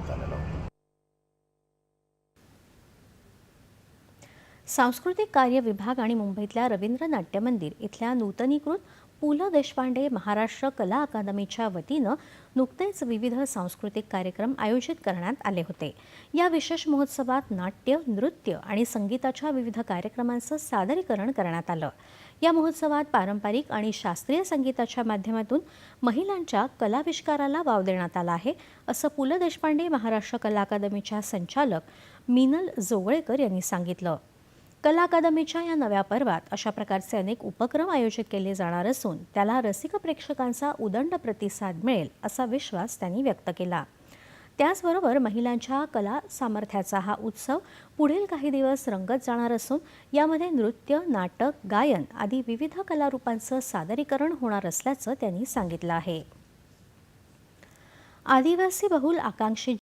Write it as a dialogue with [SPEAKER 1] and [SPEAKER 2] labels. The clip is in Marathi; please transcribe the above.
[SPEAKER 1] करण्यात आलेला होता.
[SPEAKER 2] सांस्कृतिक कार्य विभाग आणि मुंबईतल्या रवींद्र नाट्य मंदिर इथल्या नूतनीकृत पु ल देशपांडे महाराष्ट्र कला अकादमीच्या वतीनं नुकतेच विविध सांस्कृतिक कार्यक्रम आयोजित करण्यात आले होते. या विशेष महोत्सवात नाट्य नृत्य आणि संगीताच्या विविध कार्यक्रमांचं सादरीकरण करण्यात आलं. या महोत्सवात पारंपरिक आणि शास्त्रीय संगीताच्या माध्यमातून महिलांच्या कलाविष्काराला वाव देण्यात आला आहे असं पु ल देशपांडे महाराष्ट्र कला अकादमीच्या संचालक मिनल जोगळेकर यांनी सांगितलं. कला अकादमीच्या या नव्या पर्वात अशा प्रकारचे अनेक उपक्रम आयोजित केले जाणार असून त्याला रसिक प्रेक्षकांचा उदंड प्रतिसाद मिळेल असा विश्वास त्यांनी व्यक्त केला. त्याचबरोबर महिलांच्या कला सामर्थ्याचा हा उत्सव पुढील काही दिवस रंगत जाणार असून यामध्ये नृत्य नाटक गायन आदी विविध कलारूपांचं सादरीकरण होणार असल्याचं त्यांनी सांगितलं आहे. आदिवासी बहुल आकांक्षित